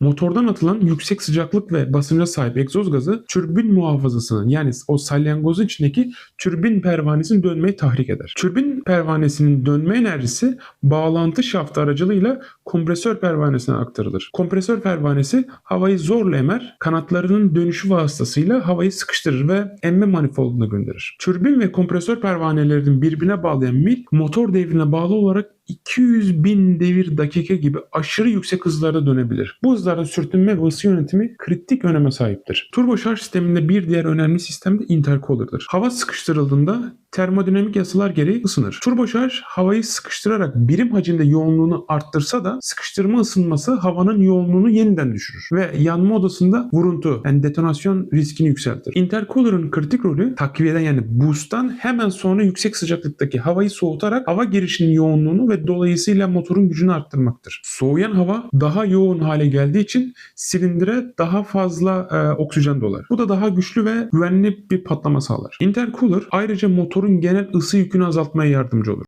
Motordan atılan yüksek sıcaklık ve basınca sahip egzoz gazı türbin muhafazasının yani o salyangozun içindeki türbin pervanesini dönmeyi tahrik eder. Türbin pervanesinin dönme enerjisi bağlantı şaftı aracılığıyla kompresör pervanesine aktarılır. Kompresör pervanesi havayı zorla emer, kanatlarının dönüşü vasıtasıyla havayı sıkıştırır ve emme manifolduna gönderir. Türbin ve kompresör pervanelerinin birbirine bağlayan mil motor devrine bağlı olarak 200 bin devir dakika gibi aşırı yüksek hızlarda dönebilir. Bu hızlarda sürtünme ve ısı yönetimi kritik öneme sahiptir. Turbo şarj sisteminde bir diğer önemli sistem de intercooler'dır. Hava sıkıştırıldığında termodinamik yasalar gereği ısınır. Turbo şarj havayı sıkıştırarak birim hacimde yoğunluğunu arttırsa da sıkıştırma ısınması havanın yoğunluğunu yeniden düşürür ve yanma odasında vuruntu yani detonasyon riskini yükseltir. Intercooler'ın kritik rolü takviyeden yani boost'tan hemen sonra yüksek sıcaklıktaki havayı soğutarak hava girişinin yoğunluğunu ve dolayısıyla motorun gücünü arttırmaktır. Soğuyan hava daha yoğun hale geldiği için silindire daha fazla e, oksijen dolar. Bu da daha güçlü ve güvenli bir patlama sağlar. Intercooler ayrıca motorun genel ısı yükünü azaltmaya yardımcı olur.